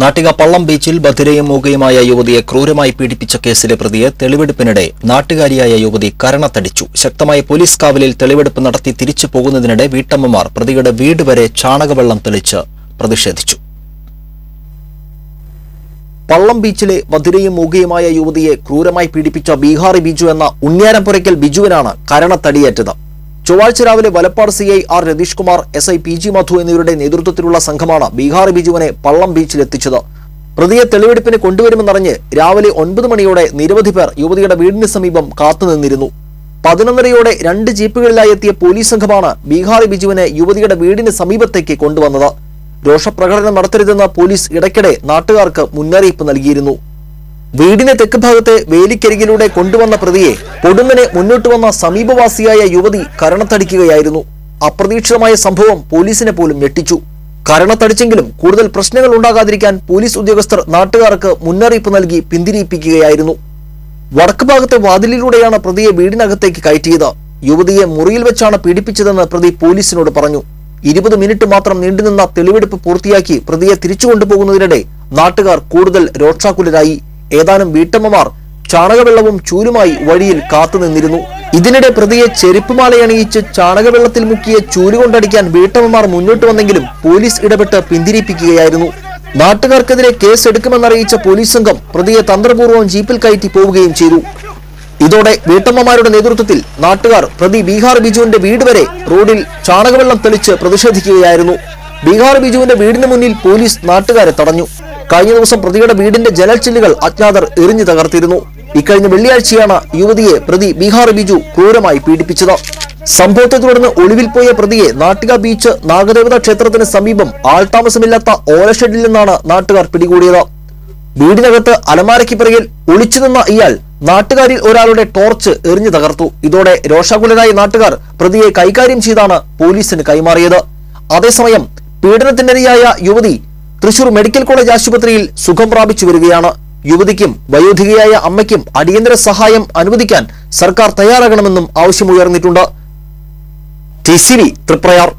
നാട്ടിക പള്ളം ബീച്ചിൽ ബധിരയും മൂകയുമായ യുവതിയെ ക്രൂരമായി പീഡിപ്പിച്ച കേസിലെ പ്രതിയെ തെളിവെടുപ്പിനിടെ നാട്ടുകാരിയായ യുവതി കരണത്തടിച്ചു. ശക്തമായ പോലീസ് കാവലിൽ തെളിവെടുപ്പ് നടത്തി തിരിച്ചു പോകുന്നതിനിടെ വീട്ടമ്മമാർ പ്രതിയുടെ വീട് വരെ ചാണകവെള്ളം തെളിച്ച് പ്രതിഷേധിച്ചു. പള്ളം ബീച്ചിലെ ബധിരയും മൂകയുമായ യുവതിയെ ക്രൂരമായി പീഡിപ്പിച്ച ബീഹാറി ബിജു എന്ന ഉണ്ണിയാരംപുരയ്ക്കൽ ബിജുവിനാണ് കരണത്തടിയേറ്റത്. ചൊവ്വാഴ്ച രാവിലെ Valappad C I R Ratheesh Kumar S I P G Madhu എന്നിവരുടെ നേതൃത്വത്തിലുള്ള സംഘമാണ് ബീഹാർ ബിജുവിനെ പള്ളം ബീച്ചിലെത്തിച്ചത്. പ്രതിയെ തെളിവെടുപ്പിന് കൊണ്ടുവരുമെന്നറിഞ്ഞ് രാവിലെ ഒൻപത് മണിയോടെ നിരവധി പേർ യുവതിയുടെ വീടിന് സമീപം കാത്തുനിന്നിരുന്നു പതിനൊന്നരയോടെ രണ്ട് ജീപ്പുകളിലായി എത്തിയ പോലീസ് സംഘമാണ് ബീഹാറി ബിജുവിനെ യുവതിയുടെ വീടിന് സമീപത്തേക്ക് കൊണ്ടുവന്നത്. രോഷപ്രകടനം നടത്തരുതെന്ന് പോലീസ് ഇടയ്ക്കിടെ നാട്ടുകാർക്ക് മുന്നറിയിപ്പ് നൽകിയിരുന്നു. വീടിന് തെക്ക് ഭാഗത്തെ വേലിക്കരികിലൂടെ കൊണ്ടുവന്ന പ്രതിയെ പൊടുന്നനെ മുന്നോട്ട് വന്ന സമീപവാസിയായ യുവതി കരണത്തടിക്കുകയായിരുന്നു. അപ്രതീക്ഷിതമായ സംഭവം പോലീസിനെ പോലും ഞെട്ടിച്ചു. കരണത്തടിച്ചെങ്കിലും കൂടുതൽ പ്രശ്നങ്ങൾ ഉണ്ടാകാതിരിക്കാൻ പോലീസ് ഉദ്യോഗസ്ഥർ നാട്ടുകാർക്ക് മുന്നറിയിപ്പ് നൽകി പിന്തിരിപ്പിക്കുകയായിരുന്നു. വടക്ക് ഭാഗത്തെ വാതിലിലൂടെയാണ് പ്രതിയെ വീടിനകത്തേക്ക് കയറ്റിയത്. യുവതിയെ മുറിയിൽ വെച്ചാണ് പീഡിപ്പിച്ചതെന്ന് പ്രതി പോലീസിനോട് പറഞ്ഞു. ഇരുപത് മിനിറ്റ് മാത്രം നീണ്ടുനിന്ന തെളിവെടുപ്പ് പൂർത്തിയാക്കി പ്രതിയെ തിരിച്ചു കൊണ്ടുപോകുന്നതിനിടെ നാട്ടുകാർ കൂടുതൽ രോക്ഷാകുലരായി ഏതാനും വീട്ടമ്മമാർ ചാണകവെള്ളവും ചൂലുമായി വഴിയിൽ കാത്തുനിന്നിരുന്നു ഇതിനിടെ പ്രതിയെ ചെരുപ്പുമാലയണിയിച്ച് ചാണകവെള്ളത്തിൽ മുക്കിയ ചൂൽ കൊണ്ടടിക്കാൻ വീട്ടമ്മമാർ മുന്നോട്ട് വന്നെങ്കിലും പോലീസ് ഇടപെട്ട് പിന്തിരിപ്പിക്കുകയായിരുന്നു. നാട്ടുകാർക്കെതിരെ കേസ് എടുക്കുമെന്നറിയിച്ച പോലീസ് സംഘം പ്രതിയെ തന്ത്രപൂർവം ജീപ്പിൽ കയറ്റി പോവുകയും ചെയ്തു. ഇതോടെ വീട്ടമ്മമാരുടെ നേതൃത്വത്തിൽ നാട്ടുകാർ പ്രതി ബീഹാർ ബിജുവിന്റെ വീട് വരെ റോഡിൽ ചാണകവെള്ളം തെളിച്ച് പ്രതിഷേധിക്കുകയായിരുന്നു. ബീഹാർ ബിജുവിന്റെ വീടിന് മുന്നിൽ പോലീസ് നാട്ടുകാരെ തടഞ്ഞു. കഴിഞ്ഞ ദിവസം പ്രതിയുടെ വീടിന്റെ ജലച്ചില്ലുകൾ ചില്ലുകൾ അജ്ഞാതർ എറിഞ്ഞു തകർത്തിരുന്നു. ഇക്കഴിഞ്ഞ വെള്ളിയാഴ്ചയാണ് യുവതിയെ പ്രതി ബീഹാർ ബിജു ക്രൂരമായി പീഡിപ്പിച്ചത്. സംഭവത്തെ തുടർന്ന് ഒളിവിൽ പോയ പ്രതിയെ നാട്ടിക ബീച്ച് നാഗദേവത ക്ഷേത്രത്തിന് സമീപം ആൾതാമസമില്ലാത്ത ഓലഷെഡിൽ നിന്നാണ് നാട്ടുകാർ പിടികൂടിയത്. വീടിനകത്ത് അലമാരയ്ക്ക് പിറകിൽ ഒളിച്ചു നിന്ന ഇയാൾ നാട്ടുകാരിൽ ഒരാളുടെ ടോർച്ച് എറിഞ്ഞു തകർത്തു. ഇതോടെ രോഷാകുലരായ നാട്ടുകാർ പ്രതിയെ കൈകാര്യം ചെയ്താണ് പോലീസിന് കൈമാറിയത്. അതേസമയം പീഡനത്തിനിരയായ യുവതി തൃശൂർ മെഡിക്കൽ കോളേജ് ആശുപത്രിയിൽ സുഖം പ്രാപിച്ചു വരികയാണ്. യുവതിക്കും വയോധികയായ അമ്മയ്ക്കും അടിയന്തര സഹായം അനുവദിക്കാൻ സർക്കാർ തയ്യാറാകണമെന്നും ആവശ്യമുയർന്നിട്ടുണ്ട്. T C V Triprayar